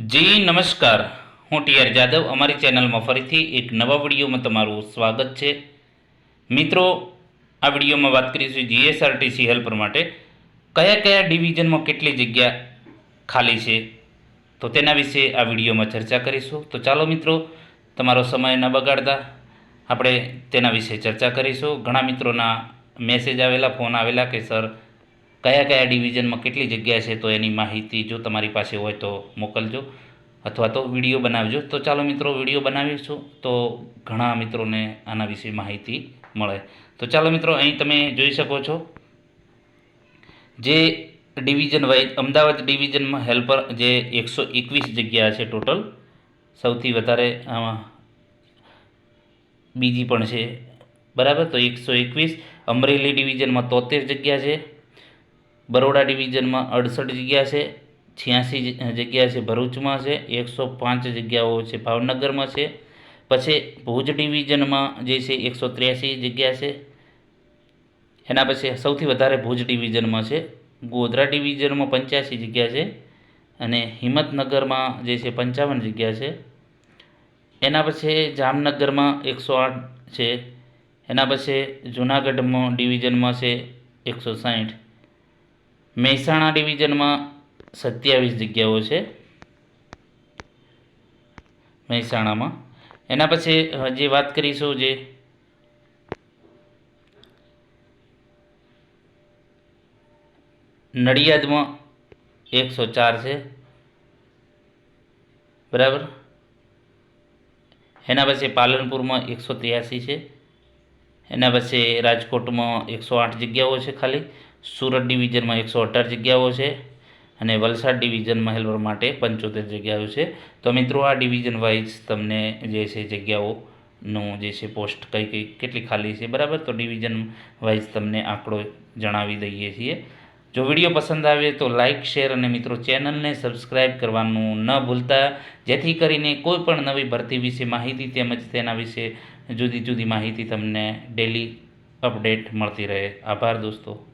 જી, નમસ્કાર. હું T R Jadav. અમારી ચેનલમાં ફરીથી એક નવા વિડીયોમાં તમારું સ્વાગત છે. મિત્રો, આ વિડીયોમાં વાત કરીશું જીએસઆરટીસી હેલ્પર માટે. કયા કયા ડિવિઝનમાં કેટલી જગ્યા ખાલી છે? તો તેના વિશે આ વિડીયોમાં ચર્ચા કરીશું. તો ચાલો મિત્રો, તમારો સમય ન બગાડતા આપણે તેના વિશે ચર્ચા કરીશું. ઘણા મિત્રોના મેસેજ આવેલા, ફોન આવેલા કે, સર કયા કયા ડિવિઝનમાં કેટલી જગ્યા છે તો એની માહિતી જો તમારી પાસે હોય તો મોકલજો અથવા તો વીડિયો બનાવજો. તો ચાલો મિત્રો, વીડિયો બનાવીશું તો ઘણા મિત્રોને આના વિશે માહિતી મળે. તો ચાલો મિત્રો, અહીં તમે જોઈ શકો છો જે ડિવિઝન વાઇઝ, અમદાવાદ ડિવિઝનમાં હેલ્પર જે એકસો એકવીસ જગ્યા છે ટોટલ, સૌથી વધારે, આમાં બીજી પણ છે. બરાબર? તો એકસો એકવીસ. અમરેલી ડિવિઝનમાં તોતેર જગ્યા છે. બરોડા ડિવિઝનમાં અડસઠ જગ્યા છે, છ્યાસી જગ્યા છે ભરૂચમાં છે, એકસો પાંચ જગ્યાઓ છે ભાવનગરમાં છે. પછી ભુજ ડિવિઝનમાં જે છે એકસો ત્ર્યાસી જગ્યા છે. એના પછી સૌથી વધારે ભુજ ડિવિઝનમાં છે, ગોધરા ડિવિઝનમાં પંચ્યાસી જગ્યા છે અને હિંમતનગરમાં જે છે પંચાવન જગ્યા છે. એના પછી જામનગરમાં એકસો આઠ છે, એના પછી જુનાગઢમાં ડિવિઝનમાં છે એકસો સાઠ મહેસાણા ડિવિઝનમાં સત્યાવીસ જગ્યાઓ છે. મહેસાણામાં. એના પછી જે વાત કરીશું જે નડિયાદમાં એકસો ચાર છે. બરાબર? એના પછી પાલનપુરમાં એકસો ત્ર્યાસી છે. એના પછી રાજકોટમાં એકસો આઠ જગ્યાઓ છે ખાલી. સુરત ડિવિઝનમાં એકસો અઢાર જગ્યાઓ છે અને વલસાડ ડિવિઝનમાં હેલ્પર માટે પંચોતેર જગ્યાઓ છે. તો મિત્રો, આ ડિવિઝન વાઇઝ તમને જે છે જગ્યાઓનું જે છે પોસ્ટ કઈ કઈ કેટલી ખાલી છે, બરાબર? તો ડિવિઝન વાઇઝ તમને આંકડો જણાવી દઈએ છીએ. જો વીડિયો પસંદ આવે તો લાઇક, શેર અને મિત્રો ચેનલને સબસ્ક્રાઇબ કરવાનું ન ભૂલતા. જેથી કરીને કોઈ પણ નવી ભરતી વિશે માહિતી તેમજ તેના વિશે જુદી જુદી માહિતી તમને ડેલી અપડેટ મળતી રહે. આભાર દોસ્તો.